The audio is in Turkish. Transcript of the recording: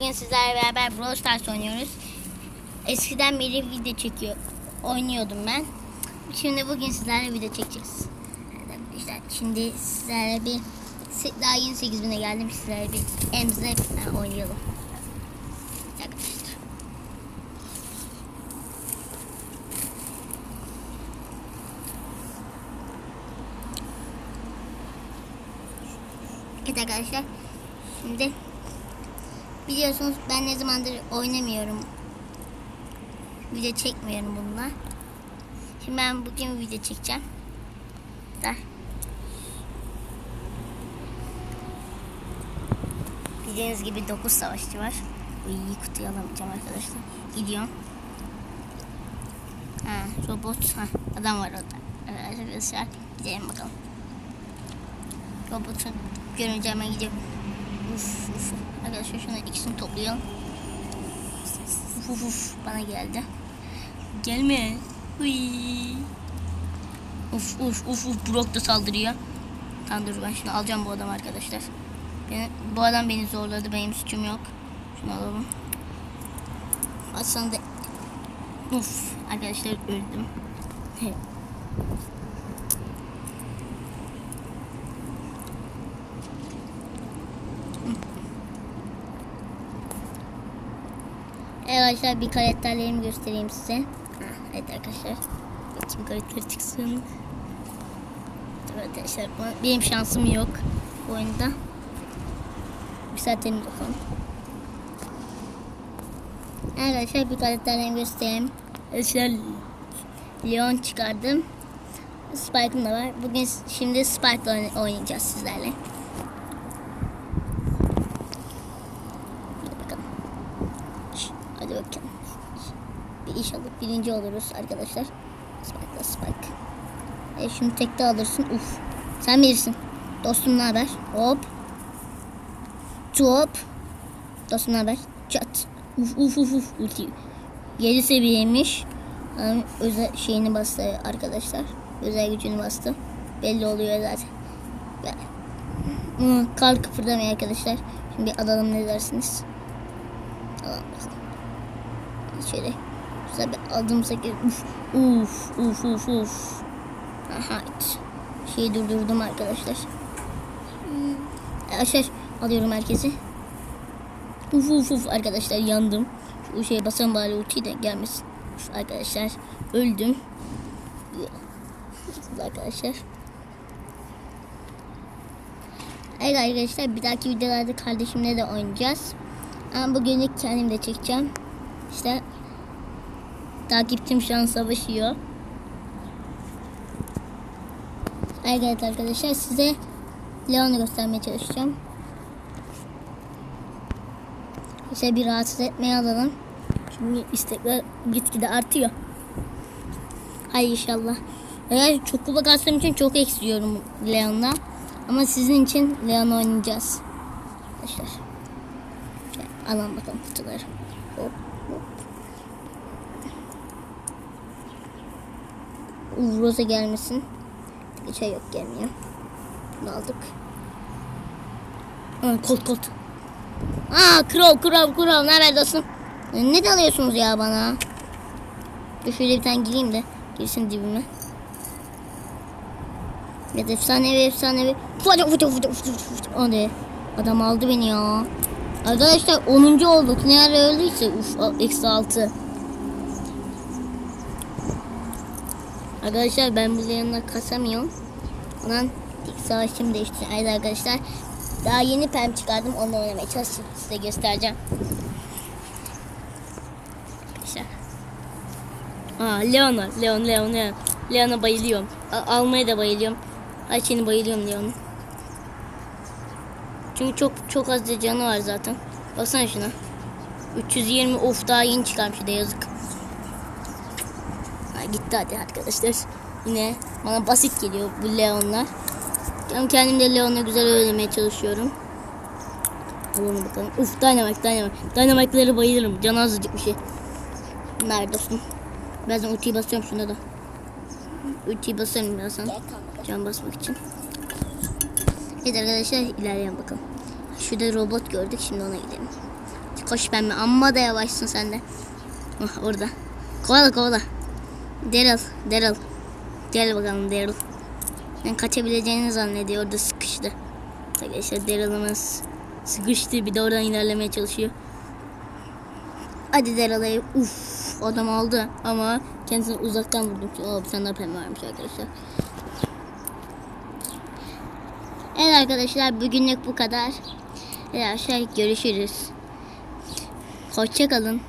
Bugün sizlerle beraber Brawl Stars oynuyoruz. Eskiden beri video çekiyor, oynuyordum ben. Şimdi bugün sizlerle video çekeceğiz. Şimdi sizlerle bir daha yeni 8000'e geldim. Sizlerle bir emzle e, oynayalım. Arkadaşlar. Evet arkadaşlar. Şimdi Biliyorsunuz ben ne zamandır oynamıyorum. Video çekmiyorum bununla. Şimdi ben bugün video çekeceğim. Da. Bildiğiniz gibi 9 savaşçı var. İyi kutuyu alamayacağım arkadaşlar. Gidiyorum. Ha, robot. Ha, adam var orada. Arkadaşlar gidelim bakalım. Robotu görünce hemen gidiyorum. Uf. Arkadaşlar şunu ikisini toplayalım. Uf uf. Bana geldi. Gelme. Uy. Uf uf uf uf. Brock da saldırıyor. Tamam dur ben şunu alacağım bu adam arkadaşlar. Beni, bu adam beni zorladı. Benim suçum yok. Şunu alalım. Aslında Uf arkadaşlar öldüm. Arkadaşlar bir karakterlerimi göstereyim size. Evet arkadaşlar. Bakayım karakteri çıksın. Arkadaşlar benim şansım yok bu oyunda. Yükseltelim bakalım. Arkadaşlar bir karakterlerimi göstereyim. Arkadaşlar Leon çıkardım. Spike'ım da var. Bugün şimdi Spike'la oyn- oynayacağız sizlerle. Hadi bakalım. Şş, Hadi bakalım. Bir inşallah birinci oluruz arkadaşlar. Spike'la Spike. E şunu tekte alırsın. Uf. Sen bilirsin. Dostum ne haber? Hop. Top. Dostum ne haber? Çat. Uf uf uf uf. Ulti. 7 seviyeymiş. Ama özel şeyini bastı arkadaşlar. Özel gücünü bastı. Belli oluyor zaten. Ve... Kal kıpırdamıyor arkadaşlar. Şimdi bir alalım ne dersiniz? Alalım bakalım. Şöyle güzel bir adım sakın. Uf uf uf uf. Aha evet. Şeyi durdurdum arkadaşlar. Arkadaşlar alıyorum herkesi. Uf uf uf arkadaşlar yandım. Şu şeye basalım bari ultiyi de gelmesin. Uf, arkadaşlar öldüm. Arkadaşlar. Evet arkadaşlar bir dahaki videolarda kardeşimle de oynayacağız. Ama bugünlük kendim de çekeceğim. İşte takipçim şu an savaşıyor. Evet arkadaşlar size Leon'u göstermeye çalışacağım. İşte bir rahatsız etmeye alalım. Çünkü istekler gitgide artıyor. Hay inşallah. Eğer çok kastığım için çok eksiyorum Leon'la. Ama sizin için Leon oynayacağız. Arkadaşlar. Alalım bakalım kutuları. Hop Rosa gelmesin. Bir şey yok gelmiyor. Bunu aldık. Ha, kolt kolt. Aa kral kral kral ne haber dostum? Ne dalıyorsunuz ya bana? Dur şöyle bir tane gireyim de girsin dibime. Ya efsanevi efsanevi. Fıtı fıtı fıtı fıtı fıtı. Hadi. Adam aldı beni ya. Arkadaşlar 10. olduk. Ne ara öldüyse. Uf eksi 6. Arkadaşlar ben bu yanına kasamıyorum. Ondan ilk savaşımı değiştirdim. Evet arkadaşlar. Daha yeni pem çıkardım. Onunla oynamaya çalışacağım. Size göstereceğim. Arkadaşlar. Aa Leon'a. Leon, Leon, Leon. Leon'a bayılıyorum. A- almaya da bayılıyorum. Her bayılıyorum Leon'un. Çünkü çok çok az da canı var zaten. Baksana şuna. 320 of daha yeni çıkarmış de yazık. Ha, gitti hadi arkadaşlar. Yine bana basit geliyor bu Leon'lar. Ben kendim de Leon'la güzel öğrenmeye çalışıyorum. Alalım bakalım. Uf Dynamite Dynamite. Dynamite'ları bayılırım. Can azıcık bir şey. Nerede dostum? Birazdan ultiyi basıyorum şuna da. Ultiyi basarım birazdan. Can basmak için. Evet arkadaşlar ilerleyen bakalım. Şurada robot gördük şimdi ona gidelim. Koş pembe. Amma da yavaşsın sen de. Ah, orada. Kovala kovala. Daryl. Daryl. Gel bakalım Daryl. Ben kaçabileceğini zannediyor. Orada sıkıştı. Arkadaşlar Daryl'ımız sıkıştı. Bir de oradan ilerlemeye çalışıyor. Hadi Daryl'ı. Uf adam aldı. Ama kendisini uzaktan vurdum. Oo, bir tane daha pembe varmış arkadaşlar. Evet arkadaşlar bugünlük bu kadar. Evet arkadaşlar görüşürüz. Hoşçakalın.